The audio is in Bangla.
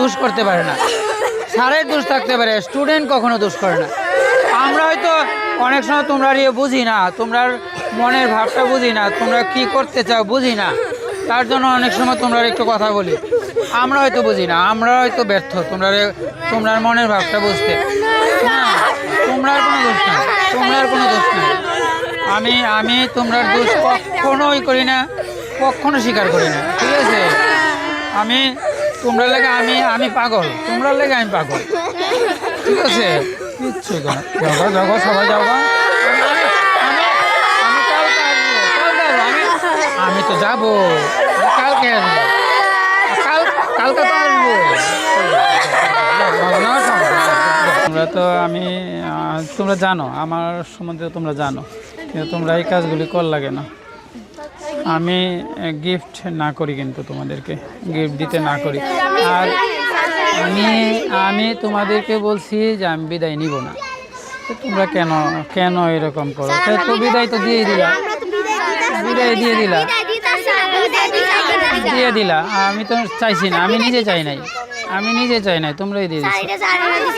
দোষ করতে পারে না। স্যারের দোষ থাকতে পারে স্টুডেন্ট কখনো দোষ করে না। আমরা হয়তো অনেক সময় তোমরা ইয়ে বুঝি না, তোমরা মনের ভাবটা বুঝি না, তোমরা কি করতে চাও বুঝি না। তার জন্য অনেক সময় তোমরা একটু কথা বলি। আমরা হয়তো বুঝি না, আমরা হয়তো ব্যর্থ, তোমরা তোমরা মনের ভাবটা বুঝতে। না তোমরা কোনো দোষ নাই তোমরা কোনো দোষ নাই। আমি আমি তোমরা দোষ কখনোই করি না, কখনো স্বীকার করি না, ঠিক আছে? আমি তোমরা লেগে আমি আমি পাগল। তোমরা লেগে আমি পাগল। ঠিক আছে? সবাই যাও আমি তো যাব। কালকে কালকে তো। তোমরা তো আমি তোমরা জানো, আমার সম্বন্ধে তোমরা জানো। কিন্তু তোমরা এই কাজগুলি কর লাগে না আমি গিফট না করি কিন্তু তোমাদেরকে গিফট দিতে না করি। আর আমি আমি তোমাদেরকে বলছি যে আমি বিদায় নিব না। তোমরা কেন কেন এরকম করো? তো বিদায় তো দিয়ে দিলা। বিদায় দিয়ে দিলা। দিয়ে দিলা। আমি তো চাইছি না। আমি নিজে চাই নাই। আমি নিজে চাই নাই। তোমরাই দিয়ে দিচ্ছ